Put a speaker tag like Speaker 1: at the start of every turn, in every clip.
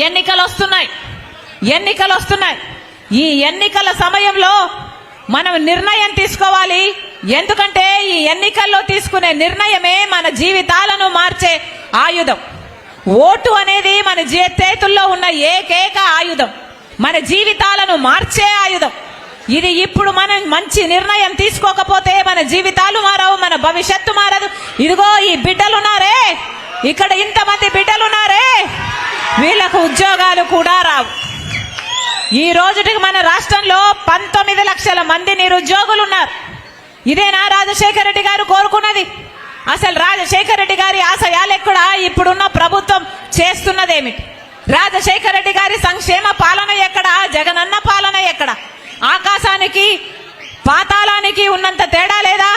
Speaker 1: ఎన్నికలు వస్తున్నాయి. ఎన్నికలు వస్తున్నాయి. ఈ ఎన్నికల సమయంలో మనం నిర్ణయం తీసుకోవాలి. ఎందుకంటే ఈ ఎన్నికల్లో తీసుకునే నిర్ణయమే మన జీవితాలను మార్చే ఆయుధం. ఓటు అనేది మన చేతుల్లో ఉన్న ఏకైక ఆయుధం. మన జీవితాలను మార్చే ఆయుధం. ఇది ఇప్పుడు మనం మంచి నిర్ణయం తీసుకోకపోతే మన జీవితాలు మారవు మన భవిష్యత్తు మారదు. ఇదిగో ఈ బిడ్డలున్నారే. ఇక్కడ ఇంతమంది బిడ్డలున్నారే. వీళ్ళకు ఉద్యోగాలు కూడా రావు. ఈ రోజుటికి మన రాష్ట్రంలో పంతొమ్మిది లక్షల మంది నిరుద్యోగులు ఉన్నారు. ఇదేనా రాజశేఖర రెడ్డి గారు కోరుకున్నది? అసలు రాజశేఖర రెడ్డి గారి ఆశయాలెక్కడా ఇప్పుడున్న ప్రభుత్వం చేస్తున్నదేమిటి? రాజశేఖర రెడ్డి గారి సంక్షేమ పాలన ఎక్కడ? జగనన్న పాలన ఎక్కడ? ఆకాశానికి పాతాళానికి ఉన్నంత తేడా లేదా?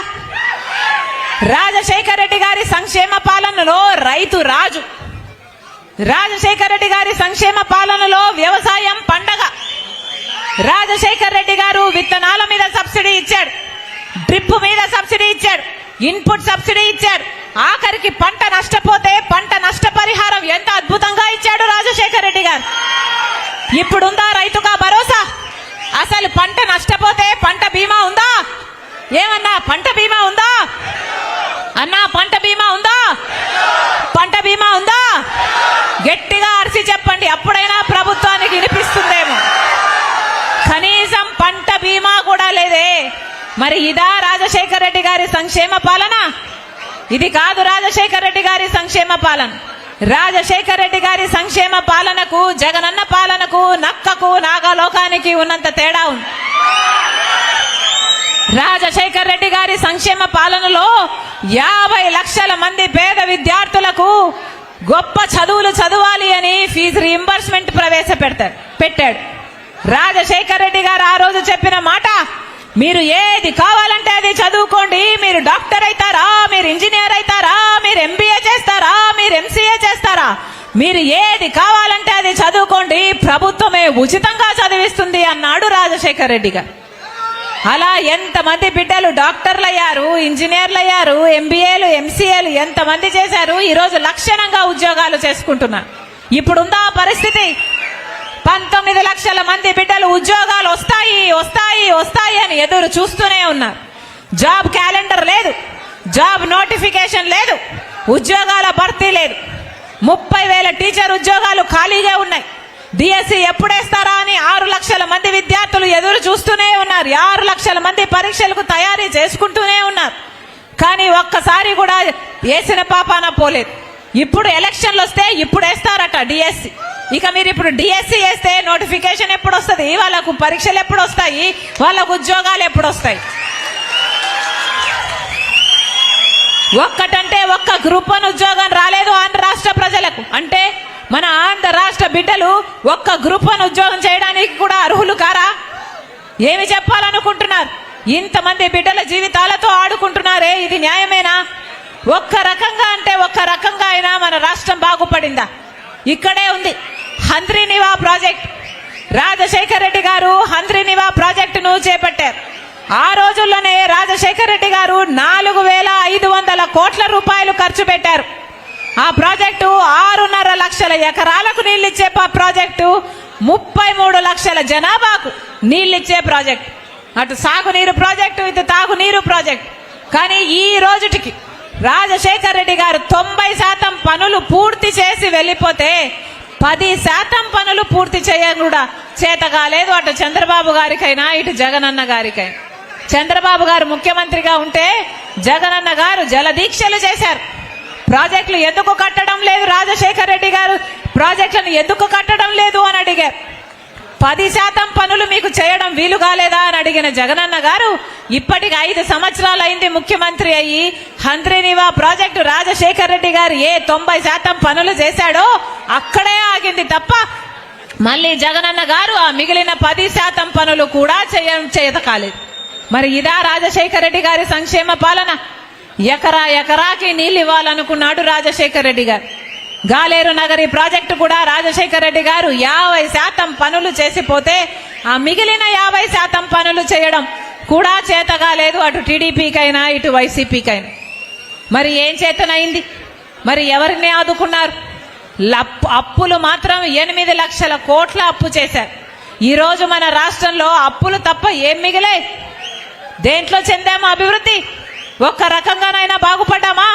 Speaker 1: రాజశేఖర రెడ్డి గారి సంక్షేమ పాలనలో రైతు రాజు రాజశేఖర రెడ్డి గారి సంక్షేమ పాలనలో వ్యవసాయం పండగ. రాజశేఖర్ రెడ్డి గారు విత్తనాల మీద సబ్సిడీ ఇచ్చాడు. డ్రిప్ మీద సబ్సిడీ ఇచ్చాడు. ఇన్పుట్ సబ్సిడీ ఇచ్చాడు. ఆఖరికి పంట నష్టపోతే పంట నష్టపరిహారం ఎంత అద్భుతంగా ఇచ్చాడు రాజశేఖర్ రెడ్డి గారు. ఇప్పుడుందా రైతుగా భరోసా? అసలు పంట నష్టపోతే పంట బీమా ఉందా? ఏమన్నా పంట బీమా ఉందా? అన్నా పంట బీమా ఉందా? పంట బీమా ఉందా? చేయండి అప్పుడైనా ప్రభుత్వానికి వినిపిస్తుందేమో కనీసం పంట బీమా కూడా లేదే. మరి ఇదా రాజశేఖర రెడ్డి గారి సంక్షేమ పాలన? ఇది కాదు రాజశేఖర రెడ్డి గారి సంక్షేమ పాలన. రాజశేఖర రెడ్డి గారి సంక్షేమ పాలనకు జగనన్న పాలనకు నక్కకు నాగలోకానికి ఉన్నంత తేడా ఉంది. రాజశేఖర్ రెడ్డి గారి సంక్షేమ పాలనలో యాభై లక్షల మంది పేద విద్యార్థులకు గొప్ప చదువులు చదవాలి అని ఫీజు రీంబర్స్మెంట్ ప్రవేశపెడతారు పెట్టాడు. రాజశేఖర్ రెడ్డి గారు ఆ రోజు చెప్పిన మాట మీరు ఏది కావాలంటే అది చదువుకోండి మీరు డాక్టర్ అవుతారా మీరు ఇంజనీర్ అవుతారా మీరు ఎంబీఏ చేస్తారా మీరు ఎంసీఏ చేస్తారా? మీరు ఏది కావాలంటే అది చదువుకోండి ప్రభుత్వమే ఉచితంగా చదివిస్తుంది అన్నాడు రాజశేఖర్ రెడ్డి గారు. అలా ఎంతమంది బిడ్డలు డాక్టర్లు అయ్యారు ఇంజనీర్లు అయ్యారు ఎంబీఏలు ఎంసీఏలు ఎంతమంది చేశారు ఈరోజు లక్షణంగా ఉద్యోగాలు చేసుకుంటున్నారు. ఇప్పుడుందా ఆ పరిస్థితి? పంతొమ్మిది లక్షల మంది బిడ్డలు ఉద్యోగాలు వస్తాయి వస్తాయి వస్తాయి అని ఎదురు చూస్తూనే ఉన్నారు. జాబ్ క్యాలెండర్ లేదు జాబ్ నోటిఫికేషన్ లేదు ఉద్యోగాల భర్తీ లేదు. ముప్పై వేల టీచర్ ఉద్యోగాలు ఖాళీగా ఉన్నాయి. డిఎస్సి ఎప్పుడేస్తారా అని ఆరు లక్షల మంది విద్యార్థులు ఎదురు చూస్తూనే ఉన్నారు. ఆరు లక్షల మంది పరీక్షలకు తయారీ చేసుకుంటూనే ఉన్నారు. కానీ ఒక్కసారి కూడా వేసిన పాపాన పోలేదు. ఇప్పుడు ఎలక్షన్లు వస్తే ఇప్పుడు వేస్తారట డిఎస్సి ఇక మీరు ఇప్పుడు డిఎస్సి వేస్తే నోటిఫికేషన్ ఎప్పుడు వస్తుంది వాళ్ళకు పరీక్షలు ఎప్పుడు వస్తాయి వాళ్ళకు ఉద్యోగాలు ఎప్పుడు వస్తాయి ఒక్కటంటే ఒక్క గ్రూప్ ఉద్యోగం రాలేదు ఆంధ్ర రాష్ట్ర ప్రజలకు. అంటే మన ఆంధ్ర రాష్ట్ర బిడ్డలు ఒక్క గ్రూప్ వన్ ఉద్యోగం చేయడానికి కూడా అర్హులు కారా? ఏమి చెప్పాలనుకుంటున్నారు? ఇంతమంది బిడ్డల జీవితాలతో ఆడుకుంటున్నారే ఇది న్యాయమేనా? ఒక్క రకంగా అంటే ఒక్క రకంగా అయినా మన రాష్ట్రం బాగుపడిందా? ఇక్కడే ఉంది. హంద్రీనివా ప్రాజెక్ట్. రాజశేఖర్ రెడ్డి గారు హంద్రీనివా ప్రాజెక్టును చేపట్టారు. ఆ రోజుల్లోనే రాజశేఖర రెడ్డి గారు నాలుగు వేల ఐదు వందల కోట్ల రూపాయలు ఖర్చు పెట్టారు. ఆ ప్రాజెక్టు ఆరున్నర లక్షల ఎకరాలకు నీళ్ళిచ్చే ప్రాజెక్టు ముప్పై మూడు లక్షల జనాభాకు నీళ్ళిచ్చే ప్రాజెక్ట్. అటు సాగునీరు ప్రాజెక్టు ఇటు తాగునీరు ప్రాజెక్ట్. కానీ ఈ రోజుటికి రాజశేఖర్ రెడ్డి గారు తొంభై శాతం పనులు పూర్తి చేసి వెళ్ళిపోతే పది శాతం పనులు పూర్తి చేయడం కూడా చేత కాలేదు అటు చంద్రబాబు గారికైనా ఇటు జగనన్న గారికైనా. చంద్రబాబు గారు ముఖ్యమంత్రిగా ఉంటే జగనన్న గారు జలదీక్షలు చేశారు. ప్రాజెక్టులు ఎందుకు కట్టడం లేదు రాజశేఖర్ రెడ్డి గారు? ప్రాజెక్టులను ఎందుకు కట్టడం లేదు అని అడిగా. పది శాతం పనులు మీకు చేయడం వీలు కాలేదా అని అడిగిన జగనన్న గారు ఇప్పటికి ఐదు సంవత్సరాలు అయింది ముఖ్యమంత్రి అయ్యి హంద్రినివా ప్రాజెక్టు రాజశేఖర్ రెడ్డి గారు ఏ తొంభై శాతం పనులు చేశాడో అక్కడే ఆగింది తప్ప మళ్ళీ జగనన్న గారు ఆ మిగిలిన పది శాతం పనులు కూడా చేయ చేయత కాలేదు. మరి ఇదా రాజశేఖర రెడ్డి గారి సంక్షేమ పాలన? ఎకరా ఎకరాకి నీళ్ళు ఇవ్వాలనుకున్నాడు రాజశేఖర రెడ్డి గారు. గాలేరు నగరి ప్రాజెక్టు కూడా రాజశేఖర రెడ్డి గారు యాభై శాతం పనులు చేసిపోతే ఆ మిగిలిన యాభై శాతం పనులు చేయడం కూడా చేతగా లేదు. అటు టీడీపీకైనా ఇటు వైసీపీకైనా. మరి ఏం చేతనైంది? మరి ఎవరిని ఆదుకున్నారు? అప్పులు మాత్రం ఎనిమిది లక్షల కోట్ల అప్పు చేశారు. ఈరోజు మన రాష్ట్రంలో అప్పులు తప్ప ఏం మిగిలే దేంట్లో చెందాము అభివృద్ధి? ఒక్క రకంగానైనా బాగుపడ్డామా